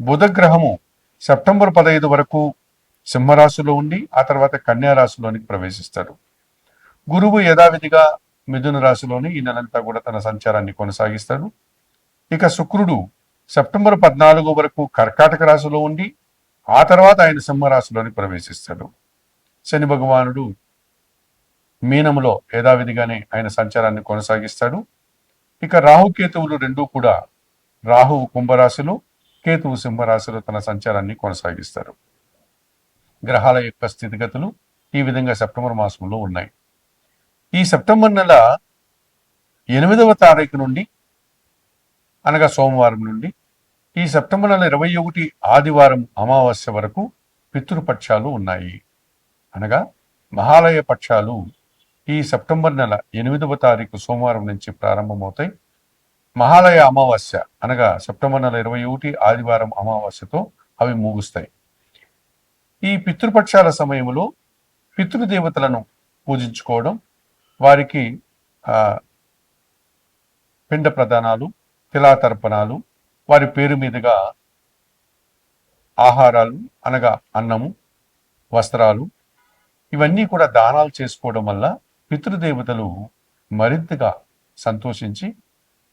బుధగ్రహము September పదహైదు వరకు సింహరాశిలో ఉండి ఆ తర్వాత కన్యారాశిలోనికి ప్రవేశిస్తాడు. గురువు యథావిధిగా మిథున రాశిలోని ఈ నెలంతా కూడా తన సంచారాన్ని కొనసాగిస్తాడు. ఇక శుక్రుడు సెప్టెంబర్ పద్నాలుగు వరకు కర్కాటక రాశిలో ఉండి ఆ తర్వాత ఆయన సింహరాశిలోని ప్రవేశిస్తాడు. శని భగవానుడు మీనములో యథావిధిగానే ఆయన సంచారాన్ని కొనసాగిస్తాడు. ఇక రాహుకేతువులు రెండూ కూడా రాహువు కుంభరాశిలో కేతువు సింహరాశిలో తన సంచారాన్ని కొనసాగిస్తారు. గ్రహాల యొక్క స్థితిగతులు ఈ విధంగా సెప్టెంబర్ మాసంలో ఉన్నాయి. ఈ సెప్టెంబర్ నెల ఎనిమిదవ తారీఖు నుండి అనగా సోమవారం నుండి ఈ సెప్టెంబర్ నెల ఇరవై ఒకటి ఆదివారం అమావాస్య వరకు పితృపక్షాలు ఉన్నాయి. అనగా మహాలయ పక్షాలు ఈ సెప్టెంబర్ నెల ఎనిమిదవ తారీఖు సోమవారం నుంచి ప్రారంభమవుతాయి. మహాలయ అమావాస్య అనగా సెప్టెంబర్ నెల ఇరవై ఒకటి ఆదివారం అమావాస్యతో అవి ముగుస్తాయి. ఈ పితృపక్షాల సమయంలో పితృదేవతలను పూజించుకోవడం వారికి పిండ ప్రదానాలు తిలాతర్పణాలు వారి పేరు మీదుగా ఆహారాలు అనగా అన్నము వస్త్రాలు ఇవన్నీ కూడా దానాలు చేసుకోవడం వల్ల పితృదేవతలు మరింతగా సంతోషించి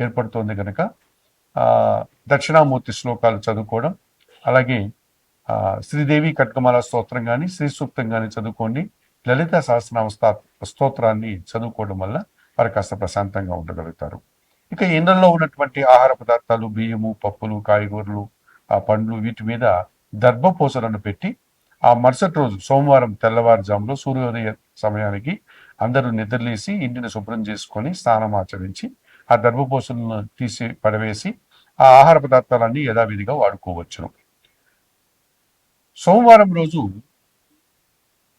ఏర్పడుతోంది కనుక దక్షిణామూర్తి శ్లోకాలు చదువుకోవడం అలాగే శ్రీదేవి కట్కమాల స్తోత్రం కానీ శ్రీ సూక్తం కానీ చదువుకోండి. లలిత సహస్రనామ స్తోత్రాన్ని చదువుకోవడం వల్ల వారు కాస్త ప్రశాంతంగా ఉండగలుగుతారు. ఇక ఇండ్లలో ఉన్నటువంటి ఆహార పదార్థాలు బియ్యము పప్పులు కాయగూరలు ఆ పండ్లు వీటి మీద దర్భపూసలను పెట్టి ఆ మరుసటి రోజు సోమవారం తెల్లవారుజాములో సూర్యోదయ సమయానికి అందరూ నిద్రలేసి ఇంటిని శుభ్రం చేసుకొని స్నానం ఆచరించి ఆ దర్భపూసలను తీసి పడవేసి ఆ ఆహార పదార్థాలన్నీ యథావిధిగా వాడుకోవచ్చును. సోమవారం రోజు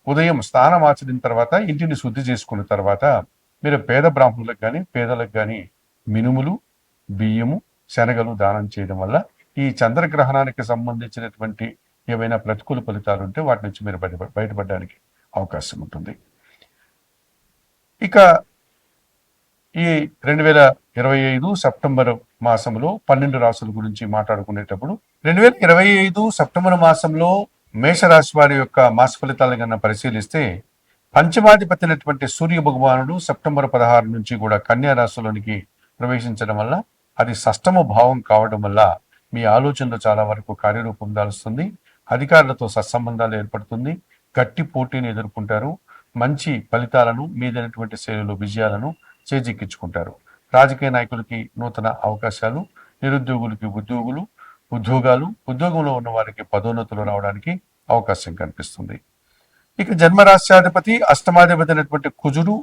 ఉదయం స్నానం ఆచరిన తర్వాత ఇంటిని శుద్ధి చేసుకున్న తర్వాత మీరు పేద బ్రాహ్మణులకు కానీ పేదలకు కానీ మినుములు బియ్యము శనగలు దానం చేయడం వల్ల ఈ చంద్రగ్రహణానికి సంబంధించినటువంటి ఏవైనా ప్రతికూల ఫలితాలు ఉంటే వాటి నుంచి మీరు బయట బయటపడడానికి అవకాశం ఉంటుంది. ఇక ఈ రెండు వేల ఇరవై ఐదు సెప్టెంబర్ మాసంలో పన్నెండు రాసుల గురించి మాట్లాడుకునేటప్పుడు రెండు వేల ఇరవై ఐదు సెప్టెంబర్ మాసంలో మేషరాశి వారి యొక్క మాస ఫలితాలను కన్నా పరిశీలిస్తే పంచమాధిపతి అయినటువంటి సూర్య భగవానుడు సెప్టెంబర్ పదహారు నుంచి కూడా కన్యా రాశిలోనికి ప్రవేశించడం వల్ల అది సష్టమ భావం కావడం వల్ల మీ ఆలోచనలు చాలా వరకు కార్యరూపం దాలుస్తుంది. అధికారులతో సత్సంబంధాలు ఏర్పడుతుంది. గట్టి పోటీని ఎదుర్కొంటారు. మంచి ఫలితాలను మీదైనటువంటి శైలిలో విజయాలను చేజిక్కించుకుంటారు. రాజకీయ నాయకులకి నూతన అవకాశాలు నిరుద్యోగులకి ఉద్యోగులు ఉద్యోగాలు ఉద్యోగంలో ఉన్న వారికి పదోన్నతులు రావడానికి అవకాశం కనిపిస్తుంది. ఇక జన్మరాశ్యాధిపతి అష్టమాధిపతి అయినటువంటి కుజుడు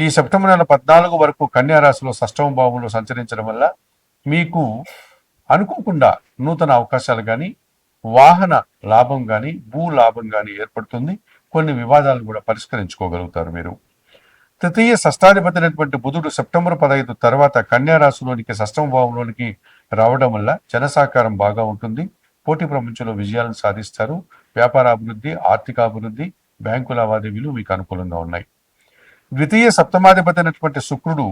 ఈ సెప్టెంబర్ నెల పద్నాలుగు వరకు కన్యా రాశిలో భావంలో సంచరించడం వల్ల మీకు అనుకోకుండా నూతన అవకాశాలు కానీ వాహన లాభం కానీ భూ లాభం కానీ ఏర్పడుతుంది. కొన్ని వివాదాలను కూడా పరిష్కరించుకోగలుగుతారు మీరు. తృతీయ షష్టాధిపతి అయినటువంటి బుధుడు సెప్టెంబర్ పదహైదు తర్వాత కన్యా రాశిలోనికి షష్టమ భావంలోనికి రావడం వల్ల జనసాకారం బాగా ఉంటుంది. పోటీ ప్రపంచంలో విజయాలను సాధిస్తారు. వ్యాపార అభివృద్ధి ఆర్థిక అభివృద్ధి బ్యాంకు లావాదేవీలు మీకు అనుకూలంగా ఉన్నాయి. ద్వితీయ సప్తమాధిపతి అయినటువంటి శుక్రుడు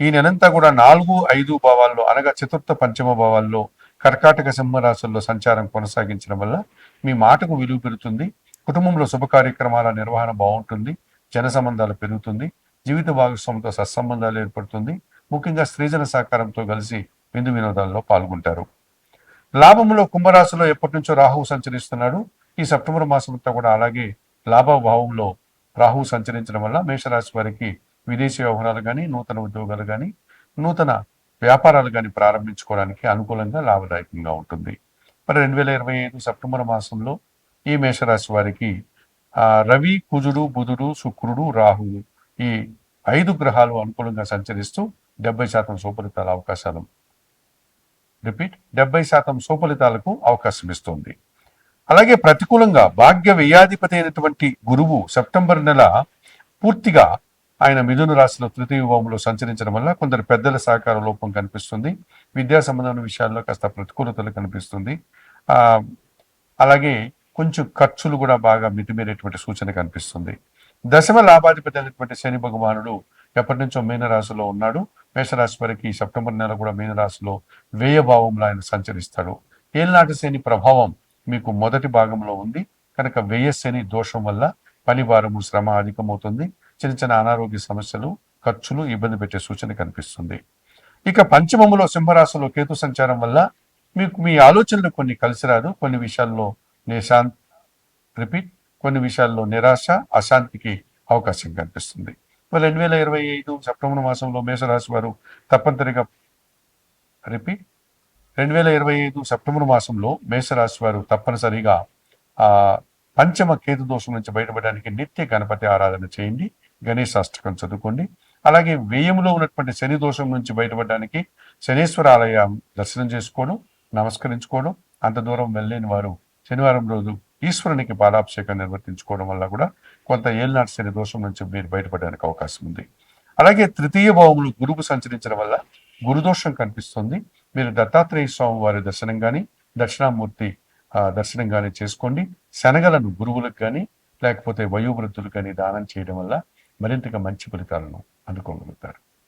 ఈ నెలంతా కూడా నాలుగు ఐదు భావాల్లో అనగా చతుర్థ పంచమ భావాల్లో కర్కాటక సింహరాశుల్లో సంచారం కొనసాగించడం వల్ల మీ మాటకు విలువ పెరుగుతుంది. కుటుంబంలో శుభ కార్యక్రమాల నిర్వహణ బాగుంటుంది. జన సంబంధాలు పెరుగుతుంది. జీవిత భాగస్వామితో సత్సంబంధాలు ఏర్పడుతుంది. ముఖ్యంగా స్త్రీజన సహకారంతో కలిసి విందు వినోదాల్లో పాల్గొంటారు. లాభంలో కుంభరాశిలో ఎప్పటి నుంచో రాహువు సంచరిస్తున్నాడు. ఈ సెప్టెంబర్ మాసం అంతా కూడా అలాగే లాభభావంలో రాహువు సంచరించడం వల్ల మేషరాశి వారికి విదేశీ వ్యవహారాలు కానీ నూతన ఉద్యోగాలు కానీ నూతన వ్యాపారాలు కానీ ప్రారంభించుకోవడానికి అనుకూలంగా లాభదాయకంగా ఉంటుంది. మరి రెండు వేల ఇరవై ఐదు సెప్టెంబర్ మాసంలో ఈ మేషరాశి వారికి రవి కుజుడు బుధుడు శుక్రుడు రాహువు ఈ ఐదు గ్రహాలు అనుకూలంగా సంచరిస్తూ డెబ్బై శాతం సుఫలితాల అవకాశాలు. రిపీట్ డెబ్బై శాతం సుఫలితాలకు అవకాశం ఇస్తుంది. అలాగే ప్రతికూలంగా భాగ్య వ్యయాధిపతి అయినటువంటి గురువు సెప్టెంబర్ నెల పూర్తిగా ఆయన మిథున రాశిలో తృతీయ యుగంలో సంచరించడం వల్ల కొందరు పెద్దల సహకార లోపం కనిపిస్తుంది. విద్యా సంబంధమైన విషయాల్లో కాస్త ప్రతికూలతలు కనిపిస్తుంది. అలాగే కొంచెం ఖర్చులు కూడా బాగా మితిమీరేటువంటి సూచన కనిపిస్తుంది. దశమ లాభాధిపతి అయినటువంటి శని భగవానుడు ఎప్పటి నుంచో మీనరాశిలో ఉన్నాడు. మేషరాశి వారికి సెప్టెంబర్ నెల కూడా మీనరాశిలో వ్యయభావంలో ఆయన సంచరిస్తాడు. ఏలినాటి శని ప్రభావం మీకు మొదటి భాగంలో ఉంది. కనుక వ్యయ శని దోషం వల్ల పనిభారము శ్రమ అధికమవుతుంది. చిన్న చిన్న అనారోగ్య సమస్యలు ఖర్చులు ఇబ్బంది పెట్టే సూచన కనిపిస్తుంది. ఇక పంచమములో సింహరాశిలో కేతు సంచారం వల్ల మీకు మీ ఆలోచనలు కొన్ని కలిసి రాదు. కొన్ని విషయాల్లో నిశాంత్ రిపీట్ కొన్ని విషయాల్లో నిరాశ అశాంతికి అవకాశం కనిపిస్తుంది. మరి రెండు వేల ఇరవై ఐదు సెప్టెంబర్ మాసంలో మేషరాశి వారు తప్పనిసరిగా రిపీట్ రెండు వేల ఇరవై ఐదు సెప్టెంబర్ మాసంలో మేషరాశి వారు తప్పనిసరిగా పంచమ కేతు దోషం నుంచి బయటపడడానికి నిత్య గణపతి ఆరాధన చేయండి గణేష్ అష్టకం చదువుకోండి. అలాగే వ్యయంలో ఉన్నటువంటి శని దోషం నుంచి బయటపడడానికి శనేశ్వర ఆలయం దర్శనం చేసుకోవడం నమస్కరించుకోవడం అంత దూరం వెళ్ళలేని వారు శనివారం రోజు ఈశ్వరునికి పాలాభిషేకం నిర్వర్తించుకోవడం వల్ల కూడా కొంత ఏళ్ళనాటి శని దోషం నుంచి మీరు బయటపడడానికి అవకాశం ఉంది. అలాగే తృతీయ భావములు గురువు సంచరించడం వల్ల గురుదోషం కనిపిస్తుంది. మీరు దత్తాత్రేయ స్వామి వారి దర్శనం కానీ దక్షిణామూర్తి దర్శనం కానీ చేసుకోండి. శనగలను గురువులకు కానీ లేకపోతే వయోవృద్ధులు కానీ దానం చేయడం వల్ల మరింతగా మంచి ఫలితాలను అందుకోగలుగుతారు.